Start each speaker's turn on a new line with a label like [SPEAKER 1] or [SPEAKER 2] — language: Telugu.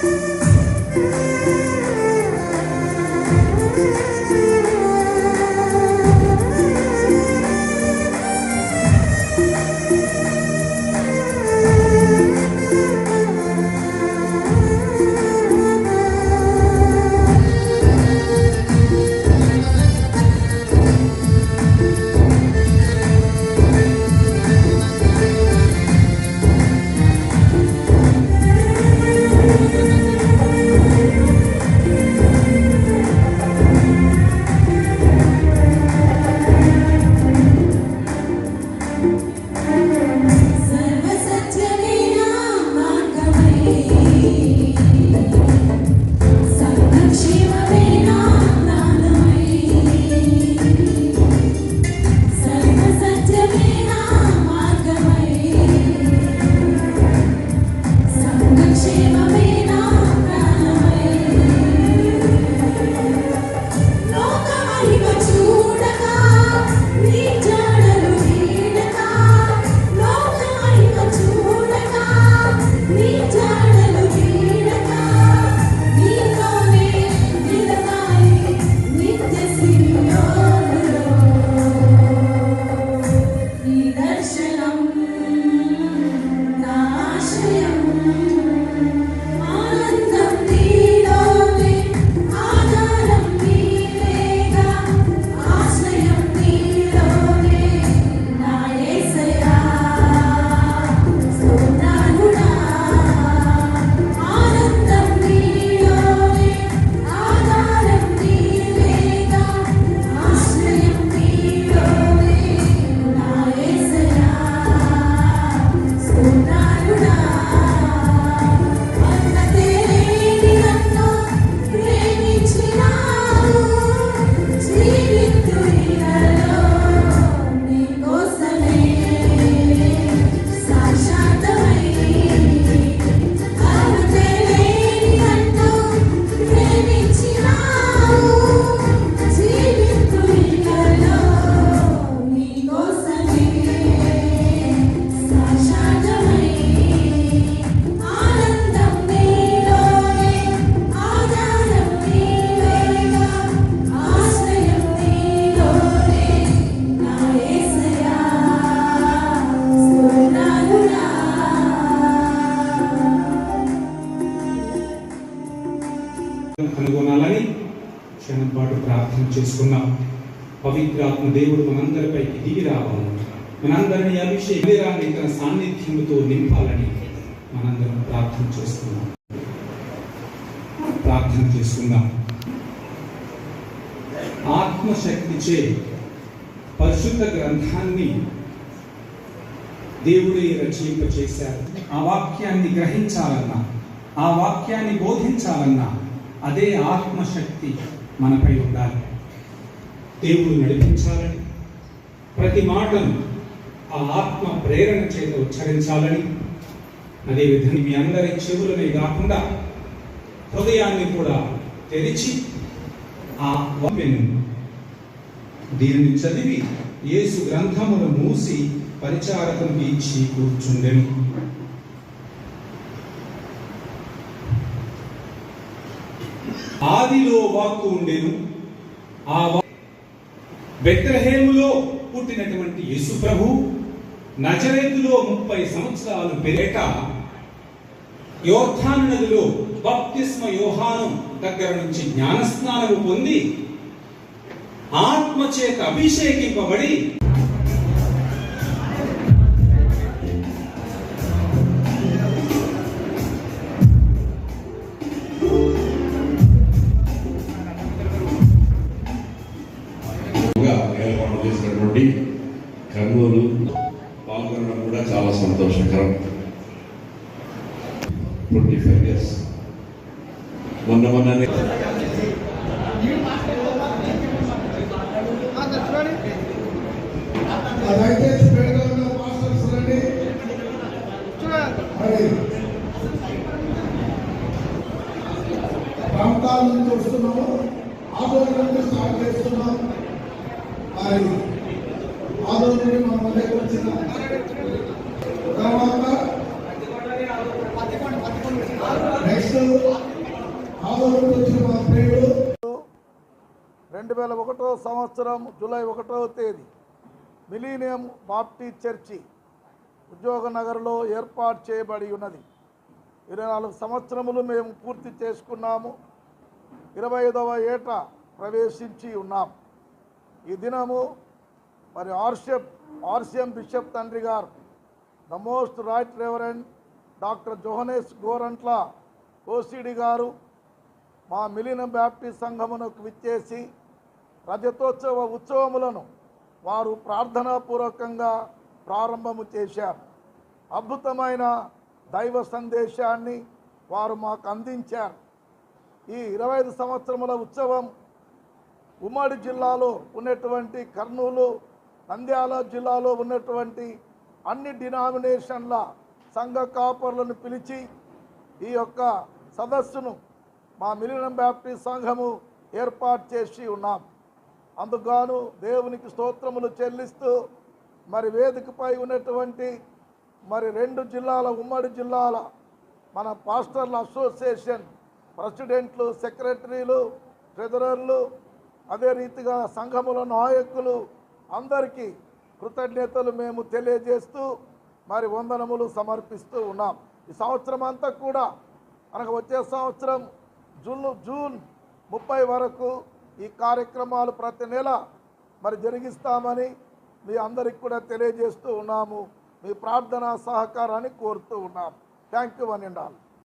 [SPEAKER 1] Thank you.
[SPEAKER 2] కనుగొనాలని క్షణం పాటు ప్రార్థన చేసుకున్నాం. పవిత్రాత్మ దేవుడు మనందరిపైకి దిగి రావాలని మనందరిని అభిషేకాన్ని తన సాన్నిధ్యంతో నింపాలని మనందరం ప్రార్థన చేస్తున్నాం ప్రార్థన చేసుకుందాం. ఆత్మశక్తిచే పరిశుద్ధ గ్రంథాన్ని దేవుడే రచయింప చేశారు ఆ వాక్యాన్ని గ్రహించాలన్నా ఆ వాక్యాన్ని బోధించాలన్నా అదే ఆత్మశక్తి మనపై ఉండాలి. దేవుడు నడిపించాలని ప్రతి మాటను ఆ ఆత్మ ప్రేరణ చేత ఉచ్చరించాలని అదేవిధంగా మీ అందరి చెవులనే కాకుండా హృదయాన్ని కూడా తెరిచి ఆ వాక్యను దీనిని చదివి యేసు గ్రంథమును మూసి పరిచారకునికి ఇచ్చి కూర్చుండెను. ఆదిలో వాక్కు ఉండేను. ఆ బెత్రహేములో పుట్టినటువంటి యేసు ప్రభు నజరేతులో ముప్పై సంవత్సరాలు పెరేట యోర్ధాను నదిలో బప్తిస్మ యోహాను దగ్గర నుంచి జ్ఞానస్నానము పొంది ఆత్మచేత అభిషేకింపబడి
[SPEAKER 3] ట్వంటీ ఫైవ్ ఇయర్స్ మొన్న మొన్ననే
[SPEAKER 4] ప్రాంతాల నుంచి వస్తున్నాము.
[SPEAKER 5] వేల ఒకటో సంవత్సరం జూలై ఒకటో తేదీ మిలీనియం బాప్టీ చర్చి ఉద్యోగ నగర్లో ఏర్పాటు చేయబడి ఉన్నది. ఇరవై నాలుగు సంవత్సరములు మేము పూర్తి చేసుకున్నాము. ఇరవై ఐదవ ఏట ప్రవేశించి ఉన్నాం. ఈ దినము మరి ఆర్షప్ ఆర్సిఎం బిషప్ తండ్రి గారు the most right reverend doctor Johannes Gorantla OCD గారు మా మిలినం బ్యాప్టిస్ట్ సంఘమునకు విచ్చేసి రజతోత్సవ ఉత్సవములను వారు ప్రార్థనాపూర్వకంగా ప్రారంభము చేశారు. అద్భుతమైన దైవ సందేశాన్ని వారు మాకు అందించారు. ఈ ఇరవై ఐదు సంవత్సరముల ఉత్సవం ఉమ్మడి జిల్లాలో ఉన్నటువంటి కర్నూలు నంద్యాల జిల్లాలో ఉన్నటువంటి అన్ని డినామినేషన్ల సంఘ కాపర్లను పిలిచి ఈ యొక్క సదస్సును మా మిలినం బ్యాప్టిస్ట్ సంఘము ఏర్పాటు చేసి ఉన్నాం. అందుకు దేవునికి స్తోత్రములు చెల్లిస్తూ మరి వేదికపై ఉన్నటువంటి మరి రెండు జిల్లాల ఉమ్మడి జిల్లాల మన పాస్టర్ల అసోసియేషన్ ప్రెసిడెంట్లు సెక్రటరీలు ట్రెజరర్లు అదే రీతిగా సంఘముల నాయకులు అందరికీ కృతజ్ఞతలు మేము తెలియజేస్తూ మరి వందనములు సమర్పిస్తూ ఉన్నాం. ఈ సంవత్సరం అంతా కూడా మనకు వచ్చే సంవత్సరం జూన్ జూన్ ముప్పై వరకు ఈ కార్యక్రమాలు ప్రతి నెల మరి జరిగిస్తామని మీ అందరికి కూడా తెలియజేస్తూ ఉన్నాము. మీ ప్రార్థనా సహకారాన్ని కోరుతూ ఉన్నాం థ్యాంక్ యూ అని అండ్